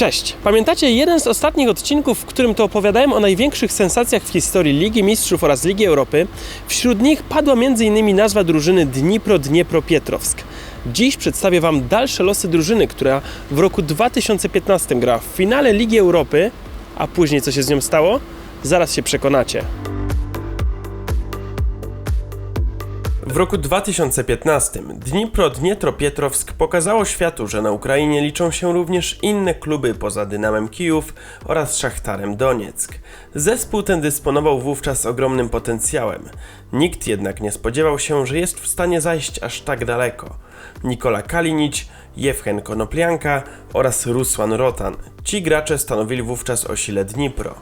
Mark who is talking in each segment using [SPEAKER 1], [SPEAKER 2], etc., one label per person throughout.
[SPEAKER 1] Cześć! Pamiętacie jeden z ostatnich odcinków, w którym to opowiadałem o największych sensacjach w historii Ligi Mistrzów oraz Ligi Europy? Wśród nich padła m.in. nazwa drużyny Dnipro-Dniepropietrowsk. Dziś przedstawię Wam dalsze losy drużyny, która w roku 2015 grała w finale Ligi Europy, a później co się z nią stało? Zaraz się przekonacie. W roku 2015 Dnipro-Dniepropietrowsk pokazało światu, że na Ukrainie liczą się również inne kluby poza Dynamem Kijów oraz Szachtarem Donieck. Zespół ten dysponował wówczas ogromnym potencjałem. Nikt jednak nie spodziewał się, że jest w stanie zajść aż tak daleko. Nikola Kalinic, Jewchen Konoplianka oraz Ruslan Rotan. Ci gracze stanowili wówczas o sile Dnipro.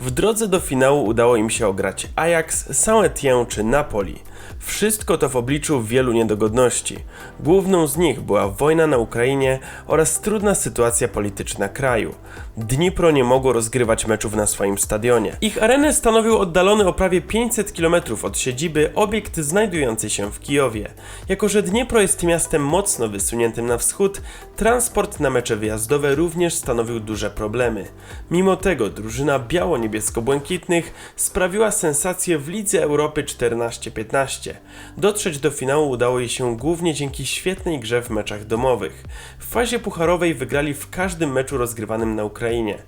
[SPEAKER 1] W drodze do finału udało im się ograć Ajax, Saint-Étienne czy Napoli. Wszystko to w obliczu wielu niedogodności. Główną z nich była wojna na Ukrainie oraz trudna sytuacja polityczna kraju. Dnipro nie mogło rozgrywać meczów na swoim stadionie. Ich arenę stanowił oddalony o prawie 500 km od siedziby obiekt znajdujący się w Kijowie. Jako, że Dniepro jest miastem mocno wysuniętym na wschód, transport na mecze wyjazdowe również stanowił duże problemy. Mimo tego drużyna biało-niebiesko-błękitnych sprawiła sensację w Lidze Europy 14-15. Dotrzeć do finału udało jej się głównie dzięki świetnej grze w meczach domowych. W fazie pucharowej wygrali w każdym meczu rozgrywanym na Ukrainie.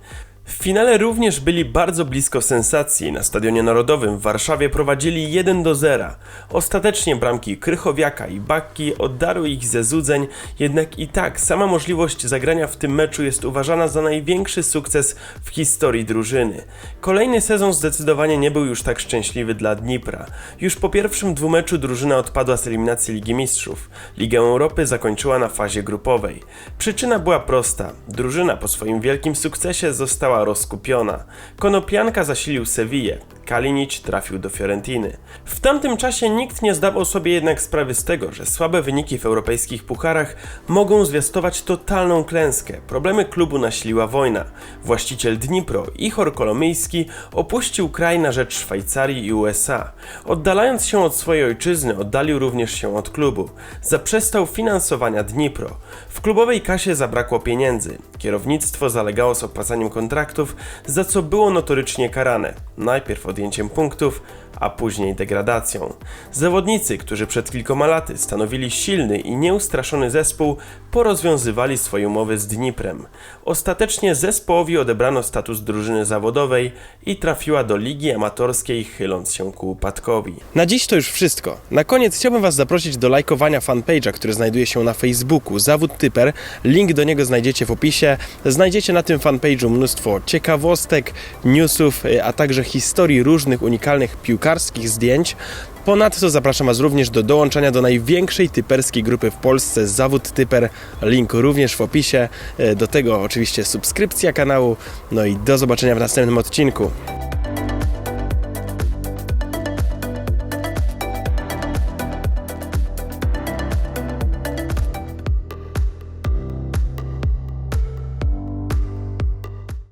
[SPEAKER 1] W finale również byli bardzo blisko sensacji. Na Stadionie Narodowym w Warszawie prowadzili 1 do 0. Ostatecznie bramki Krychowiaka i Bakki oddarły ich ze złudzeń, jednak i tak sama możliwość zagrania w tym meczu jest uważana za największy sukces w historii drużyny. Kolejny sezon zdecydowanie nie był już tak szczęśliwy dla Dnipra. Już po pierwszym dwumeczu drużyna odpadła z eliminacji Ligi Mistrzów. Ligę Europy zakończyła na fazie grupowej. Przyczyna była prosta. Drużyna po swoim wielkim sukcesie została rozkupiona. Konoplianka zasilił Sewillę. Kalinic trafił do Fiorentiny. W tamtym czasie nikt nie zdawał sobie jednak sprawy z tego, że słabe wyniki w europejskich pucharach mogą zwiastować totalną klęskę. Problemy klubu nasiliła wojna. Właściciel Dnipro, Ichor Kolomyjski, opuścił kraj na rzecz Szwajcarii i USA. Oddalając się od swojej ojczyzny, oddalił również się od klubu. Zaprzestał finansowania Dnipro. W klubowej kasie zabrakło pieniędzy. Kierownictwo zalegało z opłacaniem kontraktów, za co było notorycznie karane. Najpierw odjęciem punktów, a później degradacją. Zawodnicy, którzy przed kilkoma laty stanowili silny i nieustraszony zespół, porozwiązywali swoje umowy z Dniprem. Ostatecznie zespołowi odebrano status drużyny zawodowej i trafiła do ligi amatorskiej, chyląc się ku upadkowi. Na dziś to już wszystko. Na koniec chciałbym Was zaprosić do lajkowania fanpage'a, który znajduje się na Facebooku Zawód Typer. Link do niego znajdziecie w opisie. Znajdziecie na tym fanpage'u mnóstwo ciekawostek, newsów, y, a także historii różnych unikalnych piłkarskich zdjęć. Ponadto zapraszam Was również do dołączenia do największej typerskiej grupy w Polsce Zawód Typer. Link również w opisie. Y, Do tego oczywiście subskrypcja kanału. No i do zobaczenia w następnym odcinku.